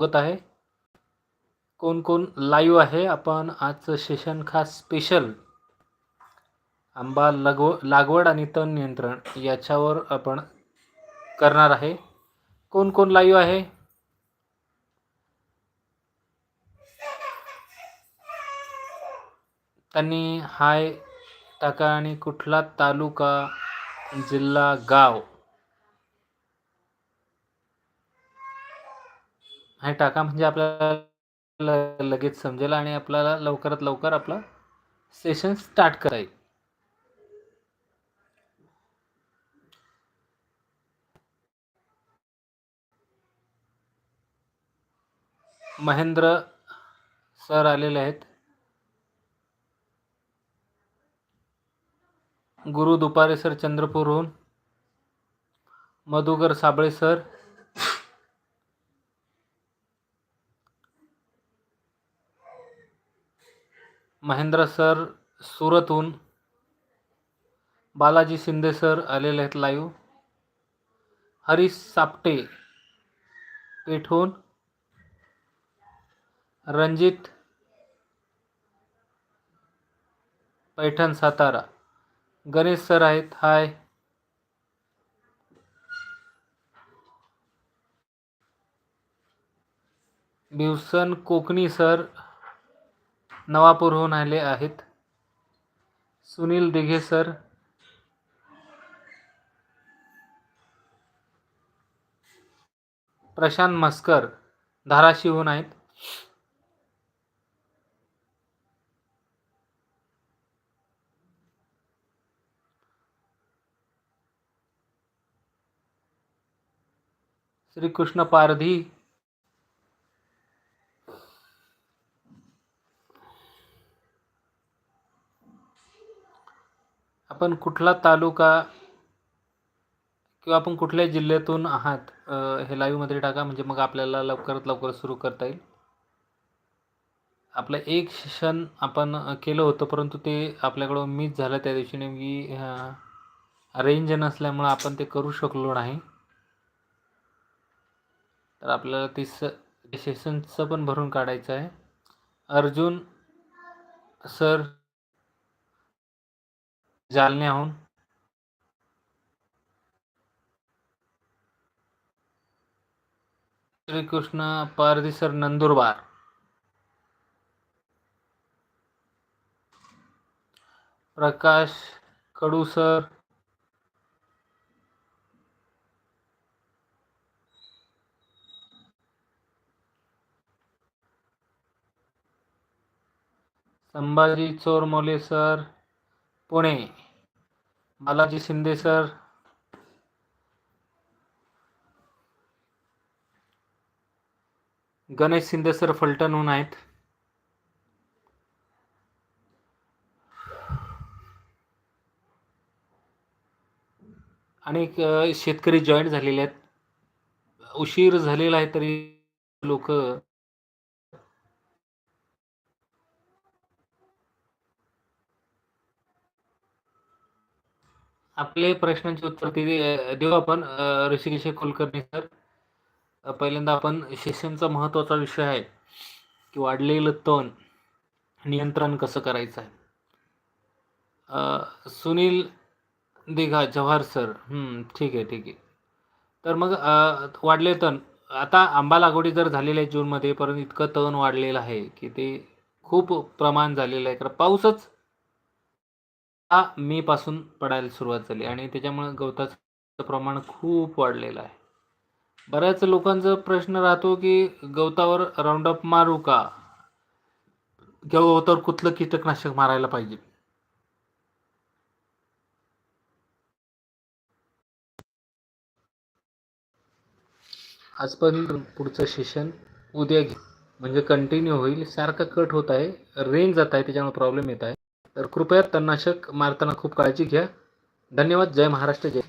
स्वागत आहे. कोण कोण लाईव्ह आहे. आपण आजचं सेशन खास स्पेशल आंबा लगव लागवड आणि तण नियंत्रण याच्यावर आपण करणार आहे. कोण कोण लाईव्ह आहे? त्यांनी हाय टाका आणि कुठला तालुका जिल्हा गाव? हे टाका म्हणजे आपल्याला लगेच समजेल आणि आपल्याला लवकरात लवकर आपला सेशन स्टार्ट करा येईल. महेंद्र सर आलेले आहेत. गुरु दुपारे सर चंद्रपूरहून. मधुकर साबळे सर महेंद्र सर सुरतहून. बालाजी शिंदे सर आलेले आहेत लाईव्ह हरीश सापटे पेठून रणजित पैठण सातारा. गणेश सर आहेत. Hi Bivsan Kokani sir. नवापूरहून आले आहेत. सुनील दिघे सर. प्रशांत मस्कर धाराशिवहून आहेत. श्रीकृष्ण पारधी आपण कुठला तालुका किंवा आपण कुठल्या जिल्ह्यातून आहात हे लाईव्हमध्ये टाका म्हणजे मग आपल्याला लवकरात लवकर सुरू करता येईल. आपलं एक सेशन आपण केलं होतं परंतु ते आपल्याकडं मिस झालं त्या दिवशी नेमकी रेंज नसल्यामुळं आपण ते करू शकलो नाही. तर आपल्याला ते स सेशनचं पण भरून काढायचं आहे. अर्जुन सर जालन्याहून Shrikrishna Pardhi sir Nandurbar. Prakash Kadu sir Sambhaji Chormole sir. Pune Balaji Shinde sir. Ganesh Shinde sir फलटणहून आहेत. आणि शेतकरी जॉईन झालेले आहेत. उशीर झालेला आहे तरी लोक आपले प्रश्नांची उत्तर ते देऊ आपण. ऋषिकेश कुलकर्णी सर पहिल्यांदा आपण शिक्षणचा महत्त्वाचा विषय आहे की वाढलेलं तण नियंत्रण कसं करायचं आहे. सुनील दिघा जव्हार सर. ठीक आहे ठीक आहे. तर मग वाढले तण आता आंबा लागवडी जर झालेली आहे जूनमध्ये परंतु इतकं तण वाढलेलं आहे की ते खूप प्रमाण झालेलं आहे. कारण पाऊसच मे पासून पडायला सुरुवात झाली आणि त्याच्यामुळे गवताचं प्रमाण खूप वाढलेलं आहे. बऱ्याच लोकांचा प्रश्न राहतो की गवतावर राऊंडअप मारू का? किंवा गवतावर कुठलं कीटकनाशक मारायला पाहिजे? आज पण पुढचं सेशन उद्या घे. म्हणजे कंटिन्यू होईल. सारखं कट होत आहे. रेंज जात आहे त्याच्यामुळे प्रॉब्लेम येत आहे. तर कृपया तणनाशक मारताना खूप काळजी घ्या. धन्यवाद. जय महाराष्ट्र. जय